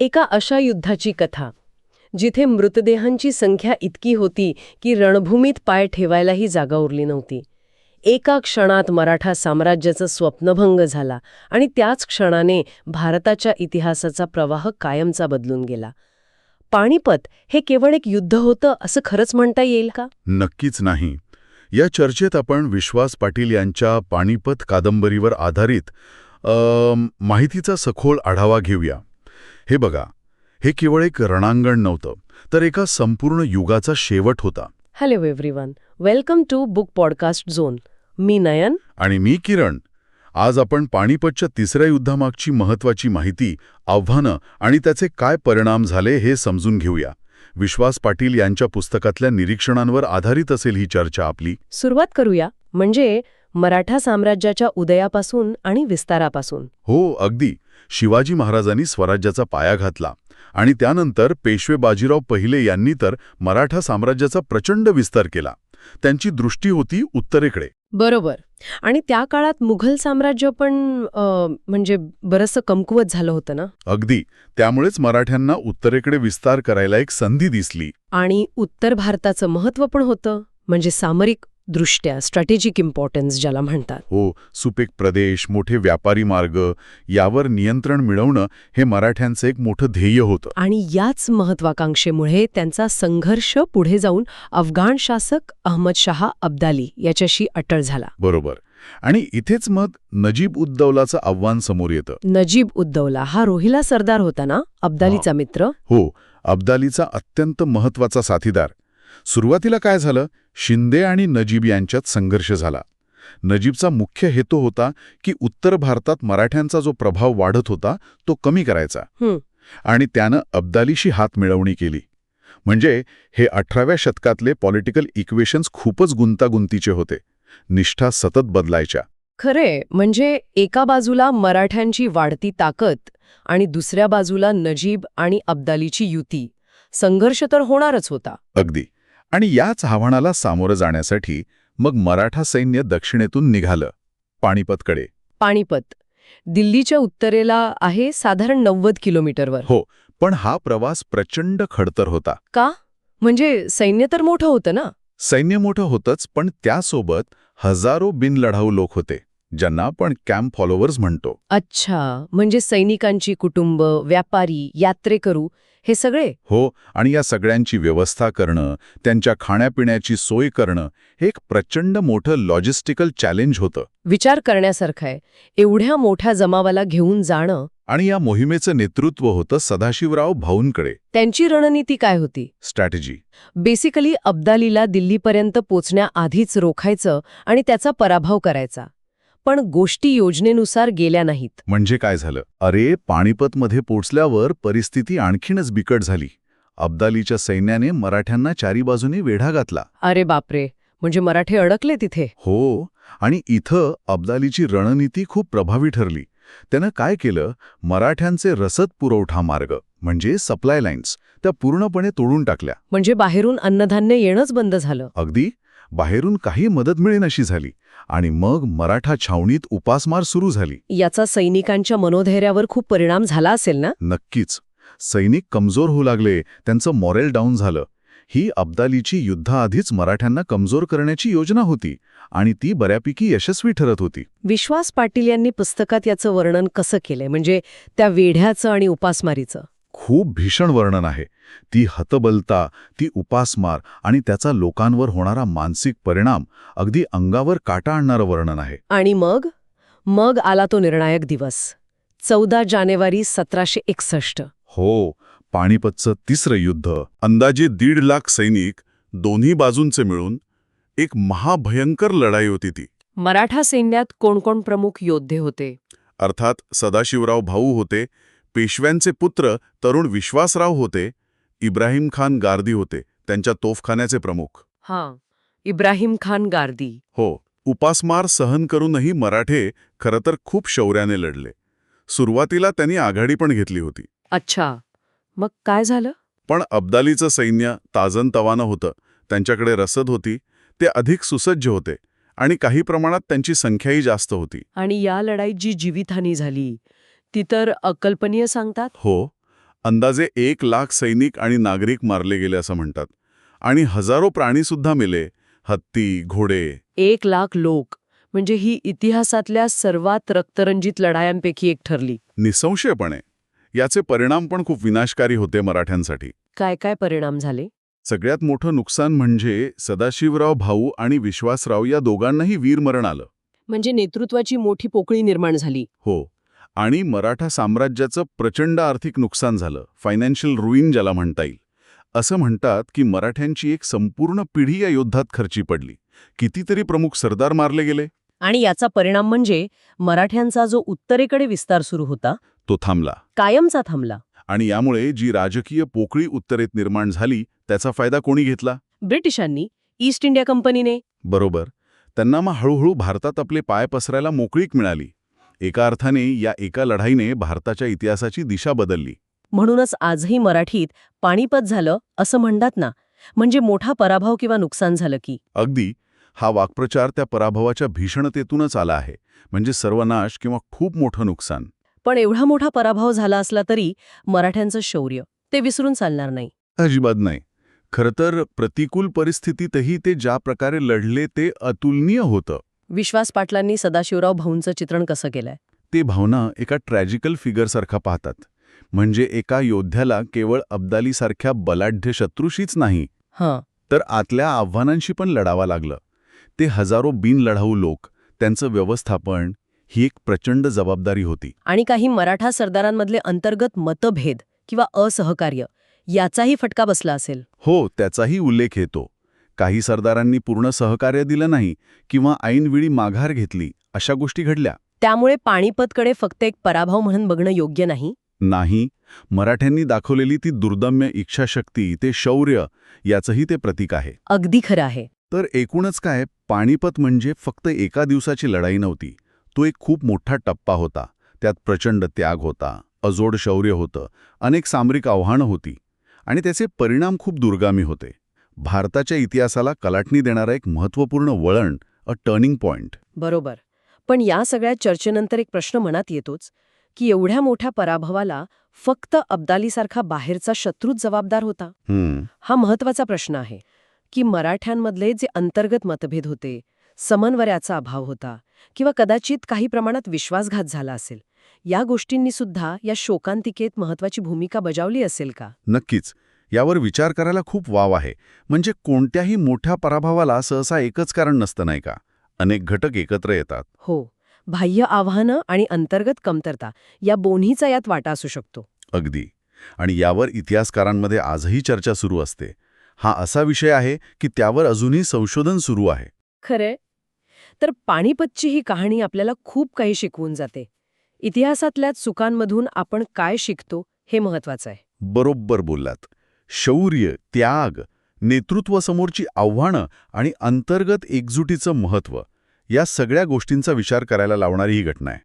एका अशा युद्धाची कथा जिथे मृतदेहांची संख्या इतकी होती की रणभूमीत पाय ठेवायलाही जागा उरली नव्हती. एका क्षणात मराठा साम्राज्याचा स्वप्नभंग झाला आणि त्याच क्षणाने भारताच्या इतिहासाचा प्रवाह कायमचा बदलून गेला. पाणीपत हे केवळ एक युद्ध होतं असं खरंच म्हणता येईल का? नक्कीच नाही. या चर्चेत आपण विश्वास पाटील यांच्या पाणीपत कादंबरीवर आधारित माहितीचा सखोल आढावा घेऊया. हे बघा हे केवळ एक रणांगण नव्हतं तर एका संपूर्ण युगाचा शेवट होता. Hello everyone welcome to book podcast zone मी नयन. आणि मी किरण. आज आपण पाणीपतच्या तिसऱ्या युद्धामागची महत्वाची माहिती आव्हानं आणि त्याचे काय परिणाम झाले हे समजून घेऊया. विश्वास पाटील यांच्या पुस्तकातल्या निरीक्षणांवर आधारित असेल ही चर्चा आपली. सुरुवात करूया म्हणजे मराठा साम्राज्याच्या उदयापासून आणि विस्तारापासून. हो अगदी. शिवाजी महाराजांनी स्वराज्याचा पाया घातला आणि त्यानंतर पेशवे बाजीराव पहिले यांनी तर मराठा साम्राज्याचा प्रचंड विस्तार केला. त्यांची दृष्टी होती उत्तरेकडे. बरोबर. आणि त्या काळात मुघल साम्राज्य पण म्हणजे बरंचसं कमकुवत झालं होतं ना? अगदी. त्यामुळेच मराठ्यांना उत्तरेकडे विस्तार करायला एक संधी दिसली. आणि उत्तर भारताचं महत्त्व पण होतं? म्हणजे सामरिक दृष्ट्या स्ट्रॅटेजिक इम्पॉर्टन्स ज्याला म्हणतात. हो सुपीक प्रदेश मोठे व्यापारी मार्ग यावर नियंत्रण मिळवणं हे मराठ्यांचं एक मोठं ध्येय होतं. आणि याच महत्वाकांक्षेमुळे त्यांचा संघर्ष पुढे जाऊन अफगाण शासक अहमद शहा अब्दाली याच्याशी अटळ झाला. बरोबर. आणि इथेच मग नजीब उद्दौलाचं आव्हान समोर येतं. नजीब उद्दौला हा रोहिला सरदार होता ना? अब्दालीचा मित्र? हो अब्दालीचा अत्यंत महत्त्वाचा साथीदार. सुरुवातीला काय झालं? शिंदे आणि नजीब यांच्यात संघर्ष झाला. नजीबचा मुख्य हेतू होता की उत्तर भारतात मराठ्यांचा जो प्रभाव वाढत होता तो कमी करायचा. आणि त्यानं अब्दालीशी हात मिळवणी केली. म्हणजे हे अठराव्या शतकातले पॉलिटिकल इक्वेशन्स खूपच गुंतागुंतीचे होते. निष्ठा सतत बदलायच्या. खरे म्हणजे एका बाजूला मराठ्यांची वाढती ताकद आणि दुसऱ्या बाजूला नजीब आणि अब्दालीची युती. संघर्ष तर होणारच होता. अगदी. आणि याच आव्हानाला सामोरं जाण्यासाठी मग मराठा सैन्य दक्षिणेतून निघालं. पाणीपतकडे. पाणीपत. दिल्लीच्या उत्तरेला आहे साधारण नव्वद किलोमीटरवर. हो पण हा प्रवास प्रचंड खडतर होता. का? म्हणजे सैन्य तर मोठं होतं ना? सैन्य मोठं होतंच पण त्यासोबत हजारो बिनलढाऊ लोक होते. ज्यांना आपण कॅम्प फॉलोवर्स म्हणतो. अच्छा म्हणजे सैनिकांची कुटुंब व्यापारी यात्रेकरू हे सगळे? हो आणि या सगळ्यांची व्यवस्था करणं त्यांच्या खाण्यापिण्याची सोय करणं हे एक प्रचंड मोठं लॉजिस्टिकल चॅलेंज होतं. विचार करण्यासारखं आहे. एवढ्या मोठ्या जमावाला घेऊन जाणं? आणि या मोहिमेचं नेतृत्व होतं सदाशिवराव भाऊंकडे. त्यांची रणनीती काय होती? स्ट्रॅटेजी. बेसिकली अब्दालीला दिल्लीपर्यंत पोचण्याआधीच रोखायचं आणि त्याचा पराभव करायचा. पण गोष्टी योजनेनुसार गेल्या नाहीत. म्हणजे काय झालं? अरे पाणीपतमध्ये पोचल्यावर परिस्थिती आणखीनच बिकट झाली. अब्दालीच्या सैन्याने मराठ्यांना चारी बाजूने वेढा घातला. अरे बापरे! म्हणजे मराठे अडकले तिथे? हो आणि इथं अब्दालीची रणनीती खूप प्रभावी ठरली. त्यानं काय केलं? मराठ्यांचे रसद पुरवठा मार्ग म्हणजे सप्लाय लाईन्स त्या पूर्णपणे तोडून टाकल्या. म्हणजे बाहेरून अन्नधान्य येणंच बंद झालं. अगदी? बाहेरून काही मदत मिळेनशी झाली आणि मग मराठा छावणीत उपासमार सुरू झाली. याचा सैनिकांच्या मनोधैर्यावर खूप परिणाम झाला असेल ना? नक्कीच. सैनिक कमजोर होऊ लागले त्यांचं मॉरेल डाऊन झालं. ही अब्दालीची युद्धाआधीच मराठ्यांना कमजोर करण्याची योजना होती आणि ती बऱ्यापैकी यशस्वी ठरत होती. विश्वास पाटील यांनी पुस्तकात याचं वर्णन कसं केलंय? म्हणजे त्या वेढ्याचं आणि उपासमारीचं. खूप भीषण वर्णन आहे. ती हतबलता ती उपासमार आणि त्याचा लोकांवर होणारा मानसिक परिणाम अगदी अंगावर काटा आणणारं वर्णन आहे. आणि मग? मग आला तो निर्णायक दिवस. चौदा जानेवारी सतराशे एकसष्ट. हो पाणीपतचं तिसरं युद्ध. अंदाजे दीड लाख सैनिक दोन्ही बाजूंचे मिळून एक महाभयंकर लढाई होती ती. मराठा सैन्यात कोण कोण प्रमुख योद्धे होते? अर्थात सदाशिवराव भाऊ होते पेशव्यांचे पुत्र तरुण विश्वासराव होते इब्राहिम खान गार्दी होते त्यांच्या तोफखान्याचे प्रमुख. हां इब्राहिम खान गार्दी. हो उपासमार सहन करूनही मराठे खरं तर खूप शौर्याने लढले. सुरुवातीला त्यांनी आघाडी पण घेतली होती. अच्छा मग काय झालं? पण अब्दालीचं सैन्य ताजन तवानं होतं त्यांच्याकडे रसद होती ते अधिक सुसज्ज होते आणि काही प्रमाणात त्यांची संख्याही जास्त होती. आणि या लढाईत जी जीवितहानी झाली ती तर अकल्पनीय सांगतात? हो. अंदाजे एक लाख सैनिक आणि नागरिक मारले गेले असं म्हणतात. आणि हजारो प्राणीसुद्धा मेले. हत्ती घोडे. एक लाख लोक. म्हणजे ही इतिहासातल्या सर्वात रक्तरंजित लढायांपैकी एक ठरली. निसंशयपणे. याचे परिणाम पण खूप विनाशकारी होते मराठ्यांसाठी. काय काय परिणाम झाले? सगळ्यात मोठं नुकसान म्हणजे सदाशिवराव भाऊ आणि विश्वासराव या दोघांनाही वीरमरण आलं. म्हणजे नेतृत्वाची मोठी पोकळी निर्माण झाली. हो. आणि मराठा साम्राज्याचं प्रचंड आर्थिक नुकसान झालं. फायनान्शियल रुईन ज्याला म्हणता येईल. असं म्हणतात की मराठ्यांची एक संपूर्ण पिढी या युद्धात खर्ची पडली. कितीतरी प्रमुख सरदार मारले गेले. आणि याचा परिणाम म्हणजे मराठ्यांचा जो उत्तरेकडे विस्तार सुरू होता तो थांबला. कायमचा थांबला. आणि यामुळे जी राजकीय पोकळी उत्तरेत निर्माण झाली त्याचा फायदा कोणी घेतला? ब्रिटिशांनी ईस्ट इंडिया कंपनीने. बरोबर. त्यांना मग हळूहळू भारतात आपले पाय पसरायला मोकळीक मिळाली. एका अर्थाने या एका लढाईने भारताच्या इतिहासाची दिशा बदलली. म्हणूनच आजही मराठीत पाणीपत झालं असं म्हणतात ना म्हणजे मोठा पराभव किंवा नुकसान झालं की. अगदी हा वाक्प्रचार त्या पराभवाच्या भीषणतेतूनच आला आहे म्हणजे सर्वनाश किंवा खूप मोठं नुकसान. पण एवढा मोठा पराभव झाला असला तरी मराठ्यांचं शौर्य ते विसरून चालणार नाही. अजिबात नाही. खरं तर प्रतिकूल परिस्थितीतही ते ज्या प्रकारे लढले ते अतुलनीय होतं. विश्वास पाटलांनी सदाशिवराव भाऊंचं चित्रण कसं केलंय? ते भावना एका ट्रॅजिकल फिगरसारखा पाहतात. म्हणजे एका योद्ध्याला केवळ अब्दालीसारख्या बलाढ्य शत्रूशीच नाही हां. तर आतल्या आव्हानांशी पण लढावं लागलं. ते हजारो बिनलढाऊ लोक त्यांचं व्यवस्थापन ही एक प्रचंड जबाबदारी होती. आणि काही मराठा सरदारांमधले अंतर्गत मतभेद किंवा असहकार्य याचाही फटका बसला असेल. हो त्याचाही उल्लेख येतो. काही सरदारांनी पूर्ण सहकार्य दिलं नाही किंवा ऐनवेळी माघार घेतली अशा गोष्टी घडल्या. त्यामुळे पाणीपतकडे फक्त एक पराभव म्हणून बघणं योग्य नाही? नाही. मराठ्यांनी दाखवलेली ती दुर्दम्य इच्छाशक्ती ते शौर्य याचंही ते प्रतीक आहे. अगदी खरं आहे. तर एकूणच काय पानिपत म्हणजे फक्त एका दिवसाची लढाई नव्हती. तो एक खूप मोठा टप्पा होता. त्यात प्रचंड त्याग होता अजोड शौर्य होतं अनेक सामरिक आव्हानं होती. आणि त्याचे परिणाम खूप दुर्गामी होते. भारताच्या इतिहासाला कलाटणी देणारा एक महत्त्वपूर्ण वळण अ टर्निंग पॉइंट बरोबर. पण या सगळ्या चर्चेनंतर एक प्रश्न मनात येतोच की एवढ्या मोठ्या पराभवाला फक्त अब्दालीसारखा बाहेरचा शत्रूच जबाबदार होता? हा महत्त्वाचा प्रश्न आहे की मराठ्यांमधले जे अंतर्गत मतभेद होते समन्वयाचा अभाव होता किंवा कदाचित काही प्रमाणात विश्वासघात झाला असेल या गोष्टींनी सुद्धा या शोकांतिकेत महत्वाची भूमिका बजावली असेल का? नक्कीच. यावर विचार करायला खूप वाव आहे. म्हणजे कोणत्याही मोठ्या पराभवाला सहसा एकच कारण नसतं नाही का? अनेक घटक एकत्र येतात. हो. बाह्य आव्हानं आणि अंतर्गत कमतरता या दोन्हीचा यात वाटा असू शकतो. अगदी. आणि यावर इतिहासकारांमध्ये आजही चर्चा सुरू असते. हा असा विषय आहे की त्यावर अजूनही संशोधन सुरू आहे. खरे तर पाणीपतची ही कहाणी आपल्याला खूप काही शिकवून जाते. इतिहासातल्या चुकांमधून आपण काय शिकतो हे महत्वाचं आहे. बरोबर बोललात. शौर्य त्याग नेतृत्वासमोरची आव्हानं आणि अंतर्गत एकजुटीचं महत्त्व या सगळ्या गोष्टींचा विचार करायला लावणारी ही घटना आहे.